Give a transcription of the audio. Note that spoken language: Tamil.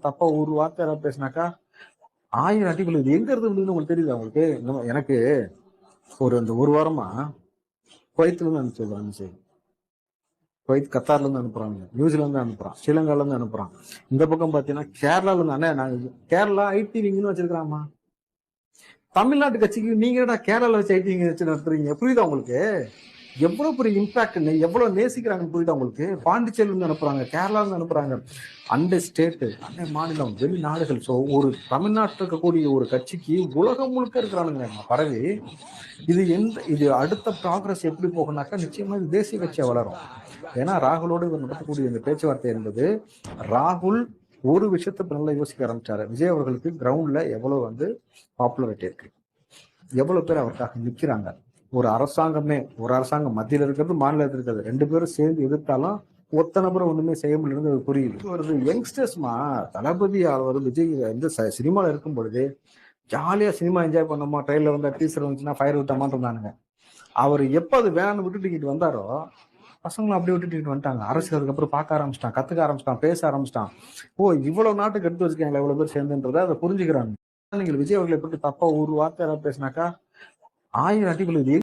தப்பா ஒரு வார்த்தை யாராவது பேசினாக்கா ஆயிரம் அடிகள் இது எங்க இருந்து உங்களுக்கு தெரியுது அவங்களுக்கு எனக்கு ஒரு அந்த ஒரு வாரமா குவைத்துல இருந்து அனுப்பிச்சு அனுப்பிச்சு குவைத் கத்தார்ல இருந்து அனுப்புறாங்க. நியூசிலாந்து அனுப்புறான். ஸ்ரீலங்கால இருந்து அனுப்புறான். இந்த பக்கம் பாத்தீங்கன்னா கேரளால இருந்து அண்ணே நாங்க கேரளா ஐடி விங்னு வச்சிருக்கிறாமா தமிழ்நாட்டு கட்சிக்கு நீங்க என்னடா கேரளால வச்சு ஐடி வச்சு நடத்துறீங்க? புரியுதா உங்களுக்கு? எவ்வளவு பெரிய இம்பாக்ட் எவ்வளவு நேசிக்கிறாங்கன்னு புரியுது அவங்களுக்கு பாண்டிச்சேரியில இருந்து அனுப்புறாங்க கேரளால இருந்து அனுப்புறாங்க. அந்த ஸ்டேட்டு அந்த மாநிலம் வெளிநாடுகள். ஸோ ஒரு தமிழ்நாட்டில் இருக்கக்கூடிய ஒரு கட்சிக்கு உலகம் முழுக்க இருக்கிறானுங்க பரவி. இது எந்த இது அடுத்த ப்ராக்ரஸ் எப்படி போகும்னாக்கா நிச்சயமா இது தேசிய கட்சியாக வளரும். ஏன்னா ராகுலோடு இவர் நடத்தக்கூடிய இந்த பேச்சுவார்த்தை என்பது ராகுல் ஒரு விஷயத்த நல்லா யோசிக்க ஆரம்பிச்சாரு. விஜய் அவர்களுக்கு கிரவுண்ட்ல எவ்வளவு வந்து பாப்புலரிட்டி இருக்கு. எவ்வளவு பேர் அவருக்காக நிற்கிறாங்க ஒரு அரசாங்கமே ஒரு அரசாங்கம் மத்தியில் இருக்கிறது மாநிலத்தில் இருக்கிறது. ரெண்டு பேரும் சேர்ந்து எதிர்த்தாலும் ஒத்த நபரை ஒண்ணுமே செய்ய முடியலன்னு அது புரியுது. இது வருது யங்ஸ்டர்ஸ்மா தளபதி அவர் விஜய் வந்து சினிமாவில் இருக்கும் பொழுது ஜாலியாக சினிமா என்ஜாய் பண்ணோமா? ட்ரெயினில் வந்தால் டீசர் வந்துச்சுன்னா ஃபயர் விட்டமான்னு இருந்தானுங்க. அவர் எப்போ அது வேணும்னு விட்டுட்டு வந்தாரோ பசங்களும் அப்படியே விட்டுட்டு வந்துட்டாங்க. அரசு அதுக்கப்புறம் பார்க்க ஆரம்பிச்சிட்டான் கத்துக்க ஆரம்பிச்சிட்டான் பேச ஆரம்பிச்சிட்டான். ஓ இவ்வளவு நாட்டுக்கு எடுத்து வச்சுக்காங்களா இவ்வளவு பேர் சேர்ந்துன்றதை அதை புரிஞ்சுக்கிறாங்க. நீங்கள் விஜய் அவர்களை பற்றி தப்பா ஒரு வார்த்தை யாராவது பேசினாக்கா ஆயிரம் அடிகள் இது